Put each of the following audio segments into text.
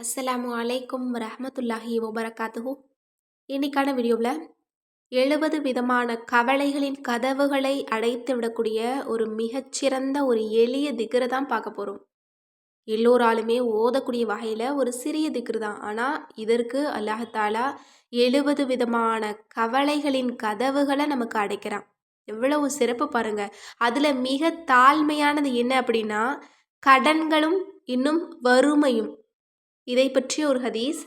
அஸ்ஸலாமு அலைக்கும் ரஹமத்துல்லாஹி வபரகாத்துஹு. இன்னைக்கான வீடியோவில் எழுபது விதமான கவலைகளின் கதவுகளை அடைத்து விடக்கூடிய ஒரு மிகச்சிறந்த ஒரு எளிய திக்ரு தான் பார்க்க போகிறோம் எல்லோராலுமே ஓதக்கூடிய வகையில் ஒரு சிறிய திக்ரு தான். ஆனால் இதற்கு அல்லாஹாலா எழுபது விதமான கவலைகளின் கதவுகளை நமக்கு அடைக்கிறான். எவ்வளவு சிறப்பு பாருங்க. அதில் மிக தாழ்மையானது என்ன அப்படின்னா கடன்களும் இன்னும் வறுமையும். இதை பற்றிய ஒரு ஹதீஸ்.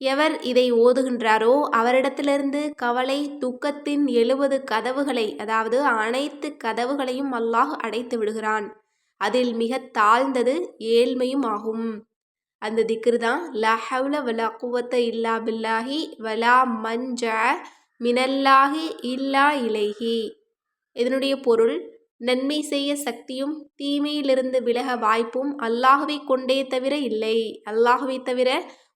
எவர் இதை ஓதுகின்றாரோ அவரிடத்திலிருந்து கவலை துக்கத்தின் எழுபது கதவுகளை அதாவது அனைத்து கதவுகளையும் அல்லாஹ் அடைத்து விடுகிறான். அதில் மிக தாழ்ந்தது ஏழ்மையும் ஆகும். அந்த திக்ரு தான் லஹவுல வலா குவத்த இல்லா பில்லாஹி வலா மஞ்ச மினல்லாஹி இல்லா இலைஹி. இதனுடைய பொருள் நன்மை செய்ய சக்தியும் தீமையிலிருந்து விலக வாய்ப்பும் அல்லாஹுவை கொண்டே தவிர இல்லை. அல்லாஹுவை தவிர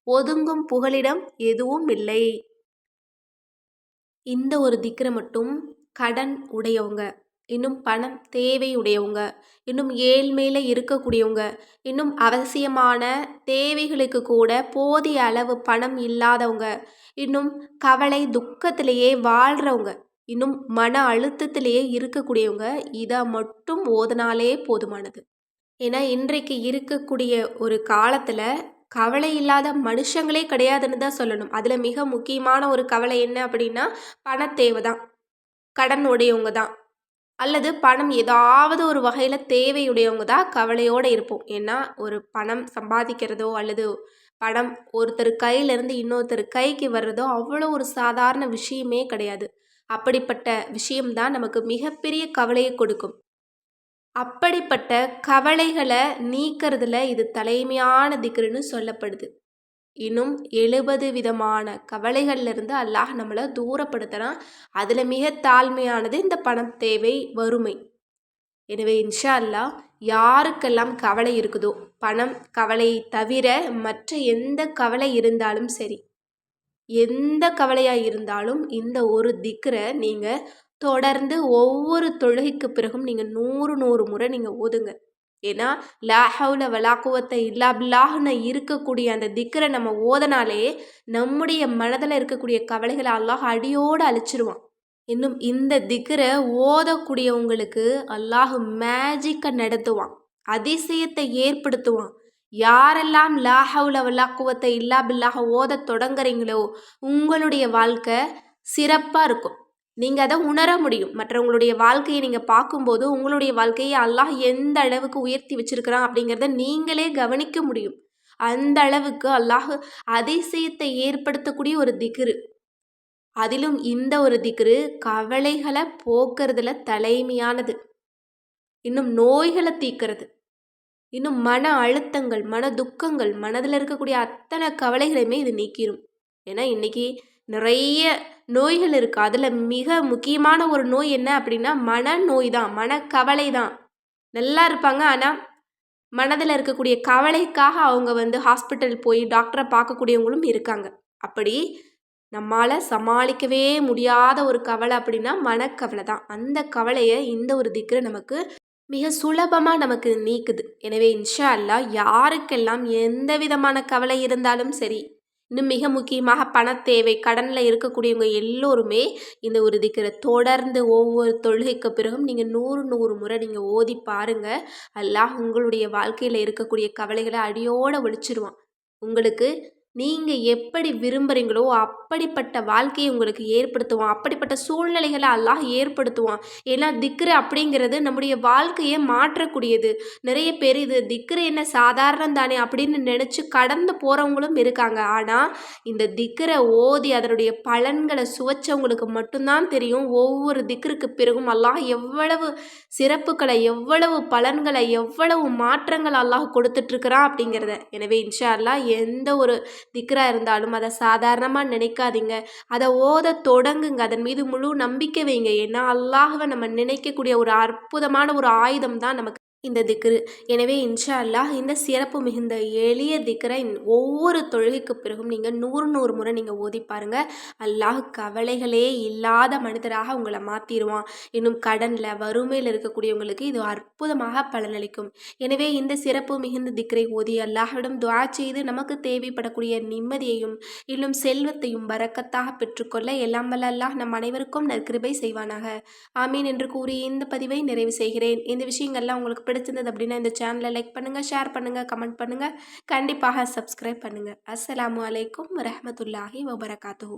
ஒதுங்கும் புகலிடம் எதுவும் இல்லை. இந்த ஒரு திக்ரை மட்டும் கடன் உடையவங்க இன்னும் பணம் தேவை உடையவங்க இன்னும் ஏழ்மையில் இருக்கக்கூடியவங்க இன்னும் அவசியமான தேவைகளுக்கு கூட போதிய அளவு பணம் இல்லாதவங்க இன்னும் கவலை துக்கத்திலேயே வாழ்கிறவங்க இன்னும் மன அழுத்தத்திலேயே இருக்கக்கூடியவங்க இதை மட்டும் ஓதனாலே போதுமானது. ஏன்னா இன்றைக்கு இருக்கக்கூடிய ஒரு காலத்தில் கவலை இல்லாத மனுஷங்களே கிடையாதுன்னு தான் சொல்லணும். அதில் மிக முக்கியமான ஒரு கவலை என்ன அப்படின்னா பண தேவை தான். கடன் உடையவங்க தான். அல்லது பணம் ஏதாவது ஒரு வகையில் தேவையுடையவங்க தான் கவலையோடு இருப்போம். ஏன்னா ஒரு பணம் சம்பாதிக்கிறதோ அல்லது பணம் ஒருத்தர் கையிலேருந்து இன்னொருத்தர் கைக்கு வர்றதோ அவ்வளோ ஒரு சாதாரண விஷயமே கிடையாது. அப்படிப்பட்ட விஷயம்தான் நமக்கு மிகப்பெரிய கவலையை கொடுக்கும். அப்படிப்பட்ட கவலைகளை நீக்கிறதுல இது தலைமையான திக்ருன்னு சொல்லப்படுது. இன்னும் எழுபது விதமான கவலைகள்லேருந்து அல்லாஹ் நம்மளை தூரப்படுத்துகிறான் அதில் மிக தாழ்மையானது இந்த பணம் தேவை வறுமை. எனவே இன்ஷா அல்லா யாருக்கெல்லாம் கவலை இருக்குதோ பணம் கவலை தவிர மற்ற எந்த கவலை இருந்தாலும் சரி எந்த கவலையாக இருந்தாலும் இந்த ஒரு திக்கரை நீங்கள் தொடர்ந்து ஒவ்வொரு தொழுகைக்கு பிறகும் நீங்கள் நூறு நூறு முறை நீங்கள் ஓதுங்க. ஏன்னா லாஹவுல வலாக்குவத்தை இல்லாபில்லாஹ்னு இருக்கக்கூடிய அந்த திக்கரை நம்ம ஓதனாலே நம்முடைய மனதில் இருக்கக்கூடிய கவலைகளை அல்லாஹ் அடியோடு அழிச்சிருவான். இன்னும் இந்த திக்கரை ஓதக்கூடியவங்களுக்கு அல்லாஹ் மேஜிக்கை நடத்துவான். அதிசயத்தை ஏற்படுத்துவான். யாரெல்லாம் லாஹவுல வல்லாக்குவத்தை இல்லா பில்லாக ஓத தொடங்குறீங்களோ உங்களுடைய வாழ்க்கை சிறப்பாக இருக்கும். நீங்கள் அதை உணர முடியும். மற்றவங்களுடைய வாழ்க்கையை நீங்கள் பார்க்கும்போது உங்களுடைய வாழ்க்கையை அல்லாஹ் எந்த அளவுக்கு உயர்த்தி வச்சிருக்கிறான் அப்படிங்கிறத நீங்களே கவனிக்க முடியும். அந்த அளவுக்கு அல்லாஹ் அதிசயத்தை ஏற்படுத்தக்கூடிய ஒரு திகிரு. அதிலும் இந்த ஒரு திக்ரு கவலைகளை போக்குறதுல தலைமையானது. இன்னும் நோய்களை தீக்கிறது. இன்னும் மன அழுத்தங்கள் மன துக்கங்கள் மனதில் இருக்கக்கூடிய அத்தனை கவலைகளையுமே இது நீக்கிடும் ஏன்னா இன்றைக்கி நிறைய நோய்கள் இருக்குது அதில் மிக முக்கியமான ஒரு நோய் என்ன அப்படின்னா மனநோய் தான் மனக்கவலை தான் நல்லா இருப்பாங்க. ஆனால் மனதில் இருக்கக்கூடிய கவலைக்காக அவங்க வந்து ஹாஸ்பிட்டல் போய் டாக்டரை பார்க்கக்கூடியவங்களும் இருக்காங்க. அப்படி நம்மால் சமாளிக்கவே முடியாத ஒரு கவலை அப்படின்னா மனக்கவலை தான். அந்த கவலையை இந்த ஒரு திக்ரு நமக்கு மிக சுலபமாக நமக்கு நீக்குது. எனவே இன்ஷா அல்லா யாருக்கெல்லாம் எந்த விதமான கவலை இருந்தாலும் சரி இன்னும் மிக முக்கியமாக பணத்தேவை கடனில் இருக்கக்கூடியவங்க எல்லோருமே இந்த ஒரு திக்கரை தொடர்ந்து ஒவ்வொரு தொழுகைக்கு பிறகும் நீங்கள் நூறு நூறு முறை நீங்கள் ஓதி பாருங்கள் அல்லாஹ் உங்களுடைய வாழ்க்கையில் இருக்கக்கூடிய கவலைகளை அடியோடு ஒழிச்சிருவான். உங்களுக்கு நீங்கள் எப்படி விரும்புகிறீங்களோ அப்படிப்பட்ட வாழ்க்கையை உங்களுக்கு ஏற்படுத்துவான். அப்படிப்பட்ட சூழ்நிலைகளை அல்லாஹ் ஏற்படுத்துவான். ஏன்னா திக்ரு அப்படிங்கிறது நம்முடைய வாழ்க்கையை மாற்றக்கூடியது. நிறைய பேர் இது திக்ரு என்ன சாதாரணம் தானே அப்படின்னு நினச்சி கடந்து போகிறவங்களும் இருக்காங்க. ஆனால் இந்த திக்ரை ஓதி அதனுடைய பலன்களை சுவைச்சவங்களுக்கு மட்டும்தான் தெரியும். ஒவ்வொரு திக்ருக்கு பிறகும் அல்லாஹ் எவ்வளவு சிறப்புகளை எவ்வளவு பலன்களை எவ்வளவு மாற்றங்கள் அல்லாஹ் கொடுத்துட்ருக்குறான் அப்படிங்கிறத. எனவே இன்ஷா அல்லாஹ் எந்த ஒரு திக்ரா இருந்தாலும் அதை சாதாரணமாக நினைக்காதீங்க. அதை ஓத தொடங்குங்க. அதன் மீது முழு நம்பிக்கை வைங்க. ஏன்னா அல்லாஹவை நம்ம நினைக்கக்கூடிய ஒரு அற்புதமான ஒரு ஆயுதம் தான் நமக்கு இந்த திக்ரு. எனவே இன்ஷா அல்லாஹ் இந்த சிறப்பு மிகுந்த எளிய திக்ரை ஒவ்வொரு தொழுகைக்கு பிறகும் நீங்கள் நூறு நூறு முறை நீங்கள் ஓதி பாருங்க. அல்லாஹ் கவலைகளே இல்லாத மனிதராக உங்களை மாற்றிடுவான் இன்னும் கடனில் வறுமையில் இருக்கக்கூடியவங்களுக்கு இது அற்புதமாக பலனளிக்கும். எனவே இந்த சிறப்பு மிகுந்த திக்ரை ஓதி அல்லாஹ்விடம் துவா செய்து நமக்கு தேவைப்படக்கூடிய நிம்மதியையும் இன்னும் செல்வத்தையும் வரக்கத்தாக பெற்றுக்கொள்ள எல்லாம் வல்ல அல்லாஹ் நம் அனைவருக்கும் நற்கிருபை செய்வானாக. ஆமீன் என்று கூறி இந்த பதிவை நிறைவு செய்கிறேன். இந்த விஷயங்கள்லாம் உங்களுக்கு பிடிச்சிருந்தது அப்படின்னா இந்த சேனலை லைக் பண்ணுங்கள் ஷேர் பண்ணுங்கள் கமெண்ட் பண்ணுங்கள் கண்டிப்பாக சப்ஸ்கிரைப் பண்ணுங்கள் அஸ்ஸலாமு அலைக்கும் வரமத்துல்லாஹி வபரகாத்து